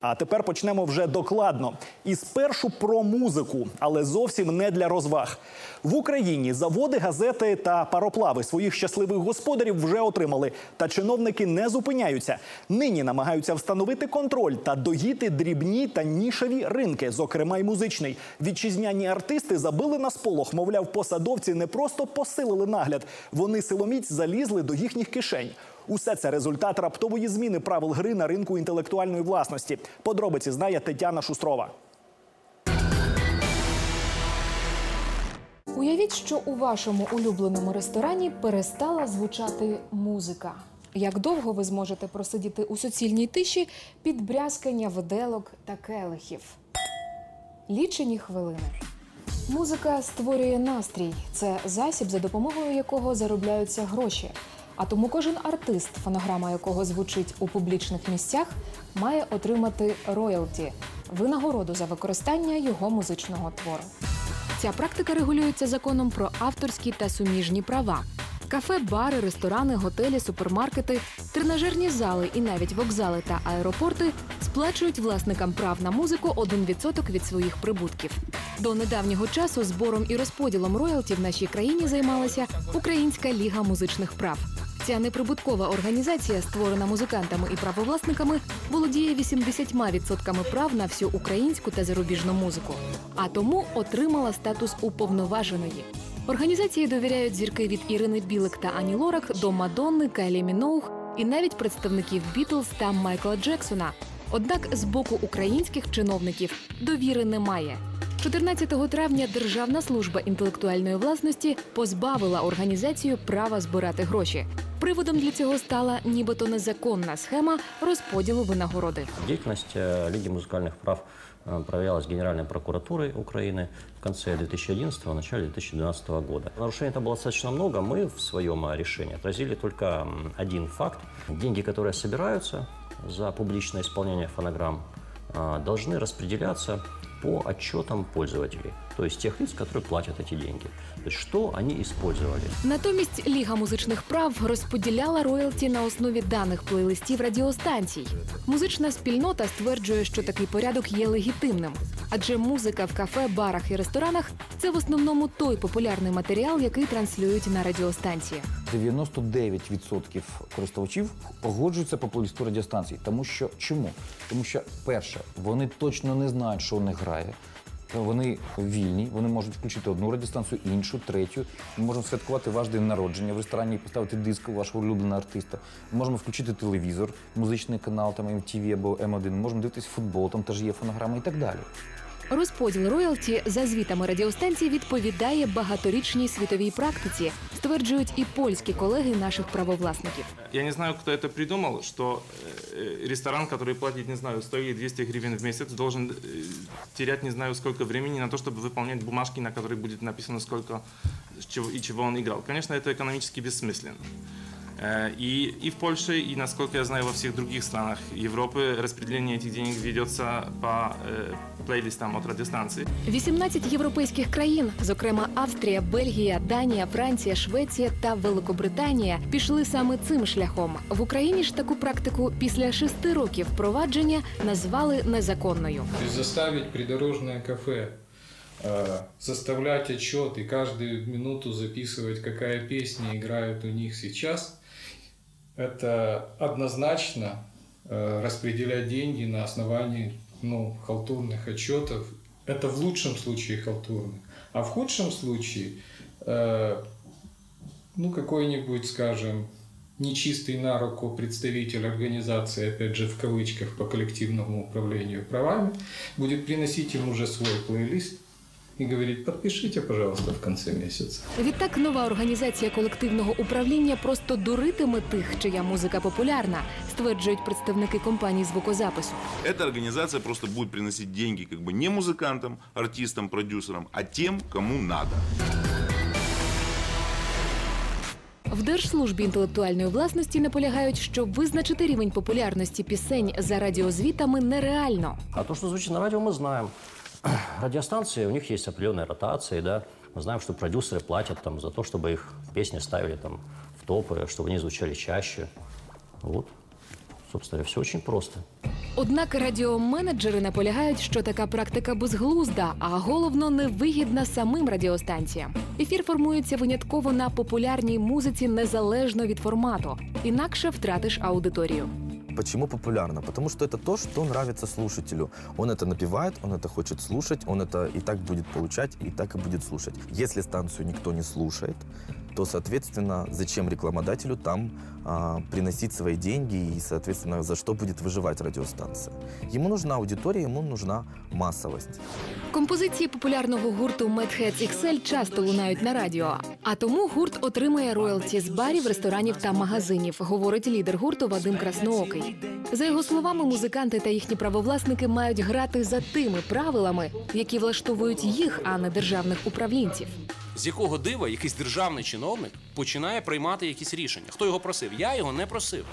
А тепер почнемо вже докладно. І спершу про музику, але зовсім не для розваг. В Україні заводи, газети та пароплави своїх щасливих господарів вже отримали. Та чиновники не зупиняються. Нині намагаються встановити контроль та доїти дрібні та нішеві ринки, зокрема й музичний. Вітчизняні артисти забили на сполох. Мовляв, посадовці не просто посилили нагляд, вони силоміць залізли до їхніх кишень. Усе це результат раптової зміни правил гри на ринку інтелектуальної власності. Подробиці знає Тетяна Шустрова. Уявіть, що у вашому улюбленому ресторані перестала звучати музика. Як довго ви зможете просидіти у суцільній тиші під брязкання виделок та келихів? Лічені хвилини. Музика створює настрій. Це засіб, за допомогою якого заробляються гроші. А тому кожен артист, фонограма якого звучить у публічних місцях, має отримати роялті винагороду за використання його музичного твору. Ця практика регулюється законом про авторські та суміжні права. Кафе, бари, ресторани, готелі, супермаркети, тренажерні зали і навіть вокзали та аеропорти сплачують власникам прав на музику 1% від своїх прибутків. До недавнього часу збором і розподілом роялті в нашій країні займалася Українська ліга музичних прав. Ця неприбуткова організація, створена музикантами і правовласниками, володіє 80% прав на всю українську та зарубіжну музику, а тому отримала статус уповноваженої. Організації довіряють зірки від Ірини Білик та Ані Лорак до Мадонни, Кайлі Міноух і навіть представників Бітлз та Майкла Джексона. Однак з боку українських чиновників довіри немає. 14 травня Державна служба інтелектуальної власності позбавила організацію права збирати гроші. Приводом для цього стала нібито незаконна схема розподілу винагороди. Деятельность э, Лиги музыкальных прав э, проверялась Генеральной прокуратурой Украины в конце 2011 начале 2012 года. Нарушений там было достаточно много. Мы в своем э, решении отразили только м, один факт. Деньги, которые собираются за публичное исполнение фонограмм, э, должны распределяться по отчетам пользователей, то есть тех лиц, которые платят эти деньги. То есть что они использовали. Натомість Ліга музичних прав розподіляла роялті на основі даних плейлистів радіостанцій. Музична спільнота стверджує, що такий порядок є легітимним, адже музика в кафе, барах і ресторанах це в основному той популярний матеріал, який транслюють на радіостанціях. 99% користувачів погоджуються по плейлисту радіостанцій. Тому що чому? Тому що, перше, вони точно не знають, що у них грає. Вони вільні, вони можуть включити одну радіостанцію, іншу, третю. Ми можемо святкувати ваш день народження в ресторані поставити диск вашого улюбленого артиста. Ми можемо включити телевізор, музичний канал, там MTV або М1. Ми можемо дивитися футбол, там теж є фонограма і так далі. Розподіл роялті за звітами радіостанцій відповідає багаторічній світовій практиці, стверджують і польські колеги наших правовласників. Я не знаю, кто это придумал, что э, ресторан, который платит, не знаю, 100 или 200 гривен в месяц, должен э, терять не знаю сколько времени на то, чтобы выполнять бумажки, на которых будет написано, сколько чего, и чего он играл. Конечно, это экономически бессмысленно. Э, И, и в Польше, и, насколько я знаю, во всех других странах Европы распределение этих денег ведется по э, плейлистам от радиостанций. 18 європейських країн, зокрема Австрія, Бельгія, Данія, Франція, Швеція та Великобританія, пішли саме цим шляхом. В Україні ж таку практику після шести років впровадження назвали незаконною. То есть заставить придорожное кафе э, составлять отчет и каждую минуту записывать, какая песня играет у них сейчас, это однозначно э, распределять деньги на основании ну, халтурных отчетов. Это в лучшем случае халтурных. А в худшем случае, э, ну, какой-нибудь, скажем, нечистый на руку представитель организации, опять же в кавычках, по коллективному управлению правами, будет приносить им уже свой плейлист и говорить, подпишите, пожалуйста, в конце месяца. Відтак нова організація колективного управління просто дуритиме тих, чия музика популярна, стверджують представники компаній звукозапису. Эта организация просто будет приносить деньги как бы не музыкантам, артистам, продюсерам, а тем, кому надо. В Держслужбі інтелектуальної власності наполягають, що визначити рівень популярності пісень за радіозвітами нереально. А то, что звучит на радио, мы знаем. Радиостанции, у них есть определенные ротации, да. Мы знаем, что продюсеры платят там за то, чтобы их песни ставили там в топы, чтобы они звучали чаще. Вот. собственно говоря, все очень просто. Однак радіоменеджери наполягають, що така практика безглузда, а головно невигідна самим радіостанціям. Ефір формується винятково на популярній музиці незалежно від формату, інакше втратиш аудиторію. Почему популярно? Потому что это то, что нравится слушателю. Он это напевает, он это хочет слушать, он это и так будет получать, и так и будет слушать. Если станцию никто не слушает, то, соответственно, зачем рекламодателю там а, приносить свои деньги и, соответственно, за что будет выживать радиостанция? Ему нужна аудитория, ему нужна массовость. Композиції популярного гурту Mad Hats XL часто лунають на радіо, а тому гурт отримує роялті з барів, ресторанів та магазинів, говорить лідер гурту Вадим Красноокий. За його словами, музиканти та їхні правовласники мають грати за тими правилами, які влаштовують їх, а не державних управлінців з якого дива якийсь державний чиновник починає приймати якісь рішення. Хто його просив? Я його не просив.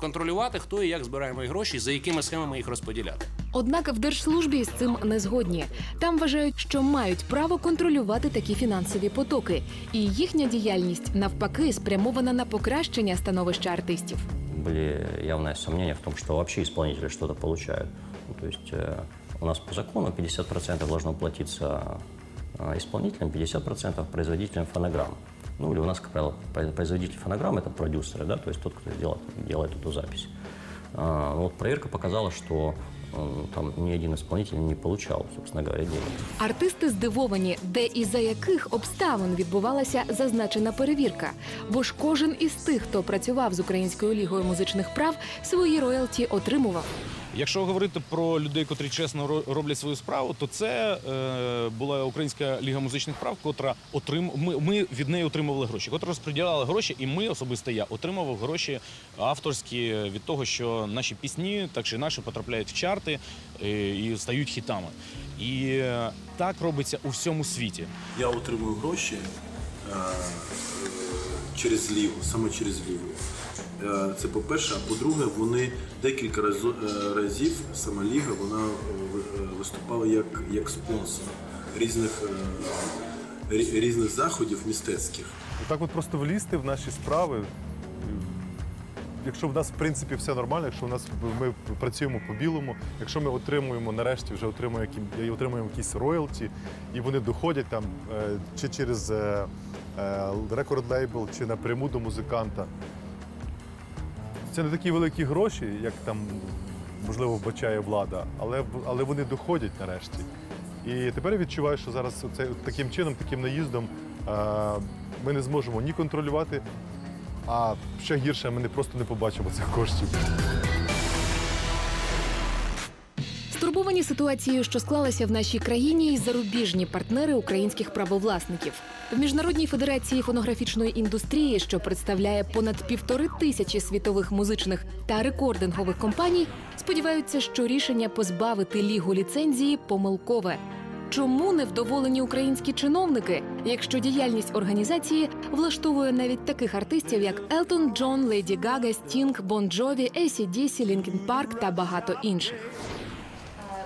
Контролювати, хто і як збирає мої гроші, за якими схемами їх розподіляти. Однак в держслужбі з цим не згодні. Там вважають, що мають право контролювати такі фінансові потоки, і їхня діяльність навпаки спрямована на покращення становища артистів. Были явные сомнения в том, что вообще исполнители что-то получают. Ну, то есть э, у нас по закону 50% должно платиться э, исполнителям, 50% производителям фонограмм. Ну или у нас, как правило, про- производитель фонограмм это продюсеры, да, то есть тот, кто делает, делает эту запись. А, вот проверка показала, что э, там ни один исполнитель не получал, собственно говоря, денег. Артисти здивовані, де і за яких обставин відбувалася зазначена перевірка. Бо ж кожен із тих, хто працював з Українською лігою музичних прав, свої роялті отримував. Якщо говорити про людей, котрі чесно роблять свою справу, то це е, була Українська ліга музичних прав, котра отрим... ми, ми від неї отримували гроші, котра розподіляла гроші, і ми особисто я отримував гроші авторські від того, що наші пісні так чи інакше потрапляють в чарти е, і стають хітами. І так робиться у всьому світі. Я отримую гроші е, е, через лігу, саме через лігу. Е, Це по-перше, а по-друге, вони декілька е, разів сама ліга вона е, ви- виступала як, як спонсор різних, різних заходів мистецьких. Так от просто влізти в наші справи. Якщо в нас в принципі все нормально, якщо в нас ми працюємо по білому, якщо ми отримуємо нарешті вже отримуємо, отримуємо якісь роялті, і вони доходять там чи через е, рекорд-лейбл, чи напряму до музиканта. Це не такі великі гроші, як там можливо вбачає влада, але, але вони доходять нарешті. І тепер я відчуваю, що зараз оце, таким чином, таким наїздом ми не зможемо ні контролювати, а ще гірше, ми не просто не побачимо цих коштів. Стурбовані ситуацією, що склалася в нашій країні, і зарубіжні партнери українських правовласників в міжнародній федерації фонографічної індустрії, що представляє понад півтори тисячі світових музичних та рекордингових компаній, сподіваються, що рішення позбавити лігу ліцензії помилкове. Чому невдоволені українські чиновники, якщо діяльність організації влаштовує навіть таких артистів, як Елтон Джон, Леді Гага, Стінг, Бон Джові, AC/DC, Лінкін Парк та багато інших?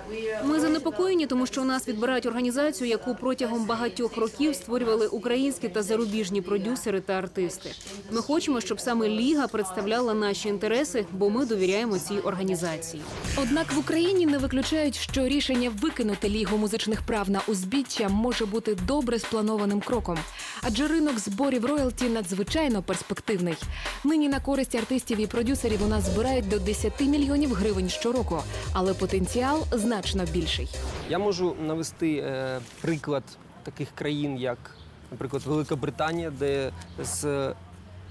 we Ми занепокоєні, тому що у нас відбирають організацію, яку протягом багатьох років створювали українські та зарубіжні продюсери та артисти. Ми хочемо, щоб саме ліга представляла наші інтереси, бо ми довіряємо цій організації. Однак в Україні не виключають, що рішення викинути лігу музичних прав на узбіччя може бути добре спланованим кроком, адже ринок зборів роялті надзвичайно перспективний. Нині на користь артистів і продюсерів у нас збирають до 10 мільйонів гривень щороку, але потенціал значно більший. Я можу навести е, приклад таких країн, як, наприклад, Велика Британія, де з,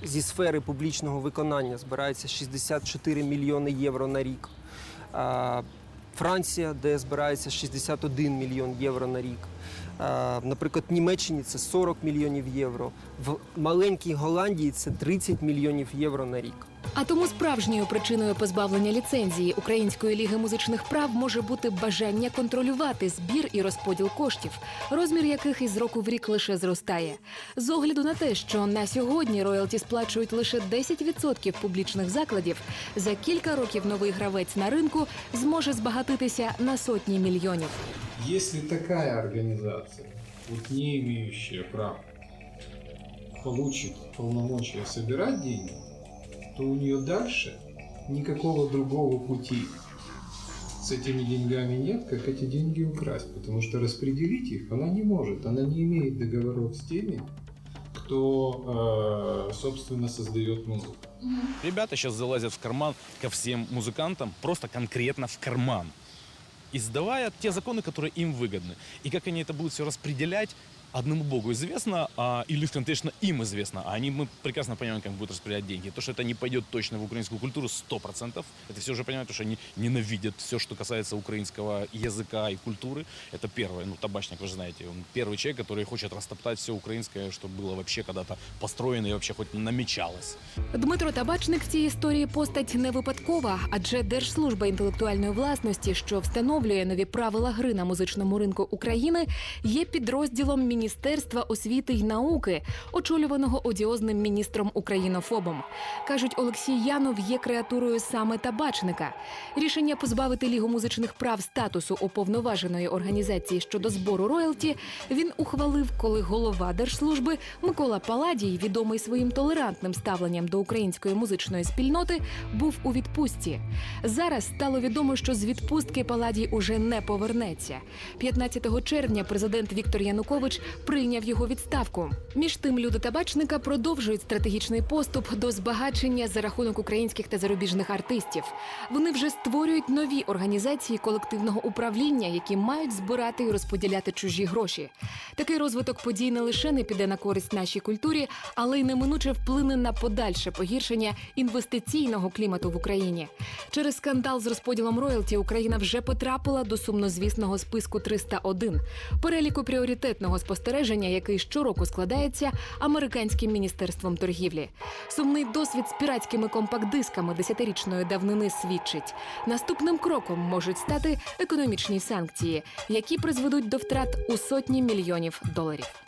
зі сфери публічного виконання збирається 64 мільйони євро на рік. А, Франція, де збирається 61 мільйон євро на рік. Наприклад, Німеччині це 40 мільйонів євро. В маленькій Голландії це 30 мільйонів євро на рік. А тому справжньою причиною позбавлення ліцензії Української ліги музичних прав може бути бажання контролювати збір і розподіл коштів, розмір яких із року в рік лише зростає. З огляду на те, що на сьогодні роялті сплачують лише 10% публічних закладів, за кілька років новий гравець на ринку зможе збагатитися на сотні мільйонів. Если такая организация, вот не имеющая прав, получит полномочия собирать деньги, то у нее дальше никакого другого пути с этими деньгами нет, как эти деньги украсть, потому что распределить их она не может, она не имеет договоров с теми, кто, э, собственно, создает музыку. Ребята сейчас залазят в карман ко всем музыкантам, просто конкретно в карман. Издавая те законы, которые им выгодны. И как они это будут все распределять, одному богу известно, а, или, конечно, им известно. А они, мы прекрасно понимаем, как будут распределять деньги. То, что это не пойдет точно в украинскую культуру, 100%. Это все уже понимают, потому что они ненавидят все, что касается украинского языка и культуры. Это первое. Ну, табачник, вы же знаете, он первый человек, который хочет растоптать все украинское, что было вообще когда-то построено и вообще хоть намечалось. Дмитро Табачник в цій історії постать не випадкова, адже Держслужба інтелектуальної власності, що встановлює нові правила гри на музичному ринку України, є підрозділом Міністерства освіти й науки, очолюваного одіозним міністром українофобом. кажуть, Олексій Янов є креатурою саме табачника. Рішення позбавити лігу музичних прав статусу уповноваженої організації щодо збору роялті він ухвалив, коли голова держслужби Микола Паладій, відомий своїм толерантним ставленням до української музичної спільноти, був у відпустці. Зараз стало відомо, що з відпустки Паладій уже не повернеться. 15 червня президент Віктор Янукович прийняв його відставку. Між тим, люди табачника продовжують стратегічний поступ до збагачення за рахунок українських та зарубіжних артистів. Вони вже створюють нові організації колективного управління, які мають збирати і розподіляти чужі гроші. Такий розвиток подій не лише не піде на користь нашій культурі, але й неминуче вплине на подальше погіршення інвестиційного клімату в Україні. Через скандал з розподілом роялті Україна вже потрапила до сумнозвісного списку 301 переліку пріоритетного спостереження, який щороку складається американським міністерством торгівлі. Сумний досвід з піратськими компакт-дисками десятирічної давнини свідчить. Наступним кроком можуть стати економічні санкції, які призведуть до втрат у сотні мільйонів доларів.